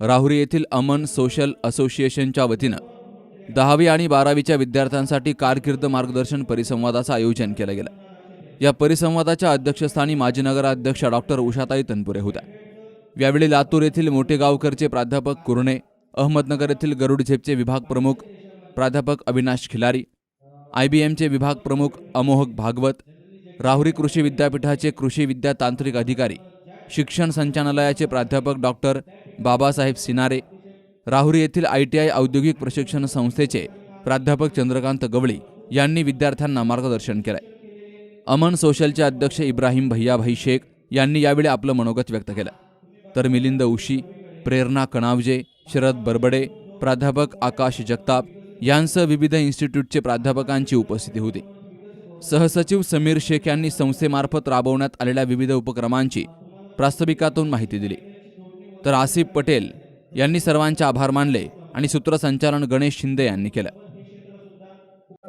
राहुरी येथील अमन सोशल असोसिएशनच्या वतीनं दहावी आणि बारावीच्या विद्यार्थ्यांसाठी कारकीर्द मार्गदर्शन परिसंवादाचं आयोजन केलं गेलं. या परिसंवादाच्या अध्यक्षस्थानी माजी नगराध्यक्ष डॉक्टर उषाताई तनपुरे होत्या. यावेळी लातूर येथील मोठेगावकरचे प्राध्यापक कुरणे अहमदनगर येथील गरुड झेपचे विभाग प्रमुख प्राध्यापक अविनाश खिलारी आय बी एमचे विभाग प्रमुख अमोहक भागवत राहुरी कृषी विद्यापीठाचे कृषी विद्या तांत्रिक अधिकारी शिक्षण संचालनालयाचे प्राध्यापक डॉक्टर बाबासाहेब सिनारे राहुरी येथील आय टी आय औद्योगिक प्रशिक्षण संस्थेचे प्राध्यापक चंद्रकांत गवळी यांनी विद्यार्थ्यांना मार्गदर्शन केलंय. अमन सोशलचे अध्यक्ष इब्राहिम भैयाभाई शेख यांनी यावेळी आपलं मनोगत व्यक्त केलं. तर मिलिंद उशी प्रेरणा कणावजे शरद बरबडे प्राध्यापक आकाश जगताप यांसह विविध इन्स्टिट्यूटचे प्राध्यापकांची उपस्थिती होती. सहसचिव समीर शेख यांनी संस्थेमार्फत राबवण्यात आलेल्या विविध उपक्रमांची प्रास्ताविकातून माहिती दिली. तर आसिफ पटेल यांनी सर्वांचे आभार मानले आणि सूत्रसंचालन गणेश शिंदे यांनी केलं.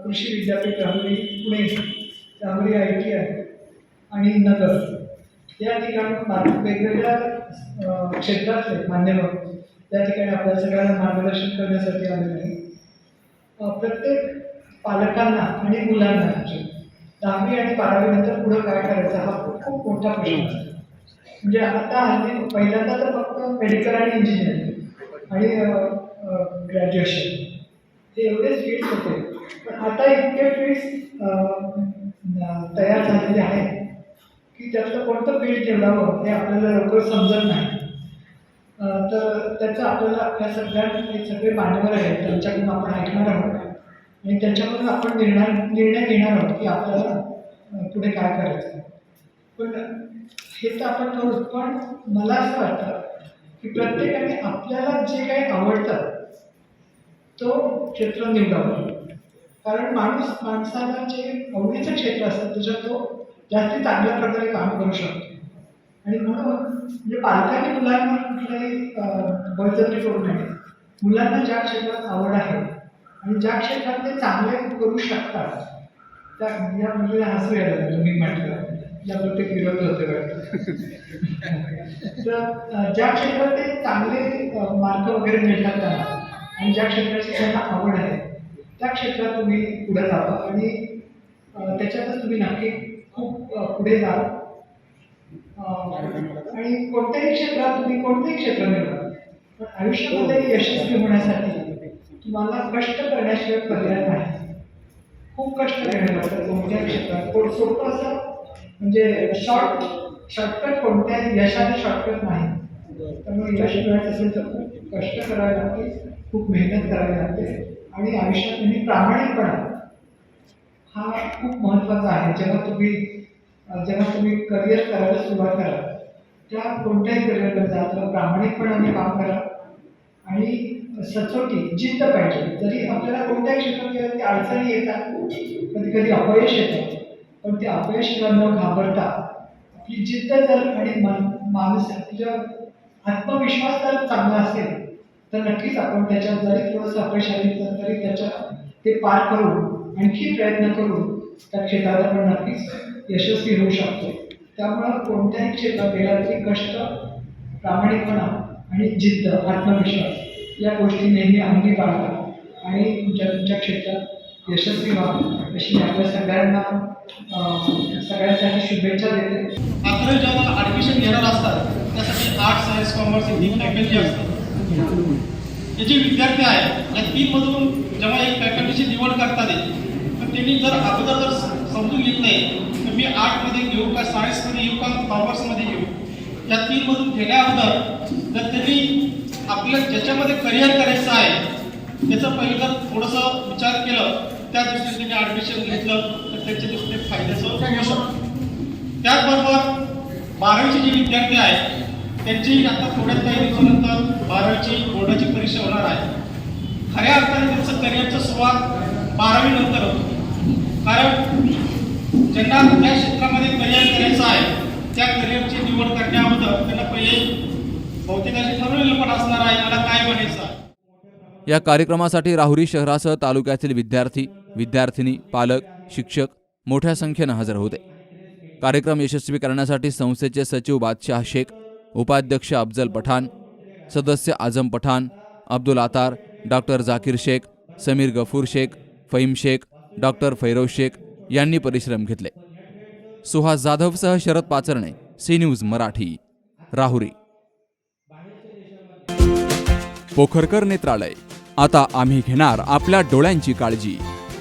कृषी विद्यापीठ Rahuri Pune Rahuri I T I आणि नगर या ठिकाणी वेगवेगळ्या क्षेत्रातले मान्यवर त्या ठिकाणी आपल्या सगळ्यांना मार्गदर्शन करण्यासाठी आलेलं आहे प्रत्येक पालकांना आणि मुलांना दहावी आणि बारावीनंतर पुढं काय करायचं हा खूप मोठा प्रश्न असतो म्हणजे आता हल्ली पहिल्यांदा तर फक्त मेडिकल आणि इंजिनिअरिंग आणि ग्रॅज्युएशन हे एवढेच फील्ड होते. पण आता इतके फील्ड्स तयार झालेले आहेत की त्यातलं कोणतं फील्ड निवडावं हे आपल्याला लवकर समजत नाही. तर त्याचं आपल्याला आपल्या सगळ्या हे सगळे मान्यवर आहेत. त्यांच्याकडून आपण ऐकणार आहोत. आणि त्यांच्याकडून आपण निर्णय निर्णय घेणार आहोत की आपल्याला पुढे काय करायचं. पण हे तर आपण करू. पण मला असं वाटतं की प्रत्येकाने आपल्याला जे काही आवडतं तो क्षेत्र निवडावा. कारण माणूस माणसाला जे आवडीचं क्षेत्र असतं त्याच्यात तो जास्ती चांगल्या प्रकारे काम करू शकतो. आणि म्हणून म्हणजे पालकांनी मुलांना कुठलाही बळजबरी करू नये. मुलांना ज्या क्षेत्रात आवड आहे आणि ज्या क्षेत्रात ते चांगले करू शकतात त्या या मुलीला हसू यायला तुम्ही म्हटलं. या प्रत्येक विरोध होते तर ज्या क्षेत्रात ते चांगले मार्क वगैरे मिळतात त्यांना आणि ज्या क्षेत्राची त्यांना आवड आहे त्या क्षेत्रात तुम्ही पुढे जावा. आणि त्याच्यातच तुम्ही नक्की खूप पुढे जाल. आणि कोणत्याही क्षेत्रात तुम्ही कोणतेही क्षेत्र मिळवा. पण आयुष्यामध्ये यशस्वी होण्यासाठी तुम्हाला कष्ट करण्याशिवाय पर्याय नाही. खूप कष्ट घ्यावे लागतात कोणत्याही क्षेत्रात कोण सोपं असं म्हणजे शॉर्ट शॉर्टकट कोणत्याही यशाने शॉर्टकट नाही. त्यामुळे यश मिळायचं असेल तर खूप कष्ट करावे लागते खूप मेहनत करावी लागते आणि आयुष्यात तुम्ही प्रामाणिकपणा. हा खूप महत्त्वाचा आहे. जेव्हा तुम्ही जेव्हा तुम्ही करिअर करायला सुरुवात करा त्या कोणत्याही करिअरला जा तर प्रामाणिकपणाने काम करा आणि सचोटी जिद्द पाहिजे. जरी आपल्याला कोणत्याही क्षेत्रात गेलं ते अडचणी येतात कधी कधी अपयश येतात पण ते अपयशाला न घाबरता आपली जिद्द जर आणि मन माणूस आपल्या आत्मविश्वास जर चांगला असेल तर नक्कीच आपण त्याच्यात जरी थोडंसं अपयश आली तर तरी त्याच्या ते पार करून आणखी प्रयत्न करून त्या क्षेत्रात आपण नक्कीच यशस्वी होऊ शकतो. त्यामुळं कोणत्याही क्षेत्रात गेला तरी कष्ट प्रामाणिकपणा आणि जिद्द आत्मविश्वास या गोष्टी नेहमी अंगी बाळगा आणि तुमच्या तुमच्या क्षेत्रात यशस्वी व्हा अशी आपल्या सगळ्यांना सगळ्यांसाठी शुभेच्छा देते. मात्र जेव्हा ॲडमिशन घेणार असतात त्यासाठी art science commerce Hindi faculty असतात. हे जे विद्यार्थी आहेत या तीनमधून जेव्हा एक फॅकल्टीची निवड करतात तर त्यांनी जर अगोदर जर समजून घेत नाही तर मी आर्टमध्ये घेऊ का सायन्समध्ये येऊ का कॉमर्समध्ये घेऊ या तीनमधून घेण्या अगोदर जर त्यांनी आपलं ज्याच्यामध्ये करिअर करायचं आहे त्याचं पहिलं जर थोडंसं विचार केलं त्या दृष्टीने त्यांनी ॲडमिशन घेतलं. त्यांच्या दृष्टीने फायद्याचं होऊ शकतो. त्याचबरोबर बारावीचे जे विद्यार्थी आहेत त्यांची आता थोड्याच काही दिवसानंतर बारावीची बोर्डाची परीक्षा होणार आहे. खऱ्या अर्थाने त्यांचं करिअरचं सुरुवात बारावी नंतर होतो. कारण ज्यांना ज्या क्षेत्रामध्ये करिअर करायचं आहे त्या करिअरची निवड करण्या अगोदर त्यांना पहिले बहुतेक असे ठरवलेलं पण असणार आहे मला काय बनायचं आहे. या कार्यक्रमासाठी राहुरी शहरासह तालुक्यातील विद्यार्थी विद्यार्थिनी पालक शिक्षक मोठ्या संख्येनं हजर होते. कार्यक्रम यशस्वी करण्यासाठी संस्थेचे सचिव बादशाह शेख उपाध्यक्ष अफजल पठाण सदस्य आझम पठाण अब्दुल आतार डॉक्टर जाकीर शेख समीर गफूर शेख फहीम शेख डॉक्टर फैरोज शेख यांनी परिश्रम घेतले. सुहास जाधवसह शरद पाचरणे सी न्यूज मराठी राहुरी. पोखरकर नेत्रालय आता आम्ही घेणार आपल्या डोळ्यांची काळजी.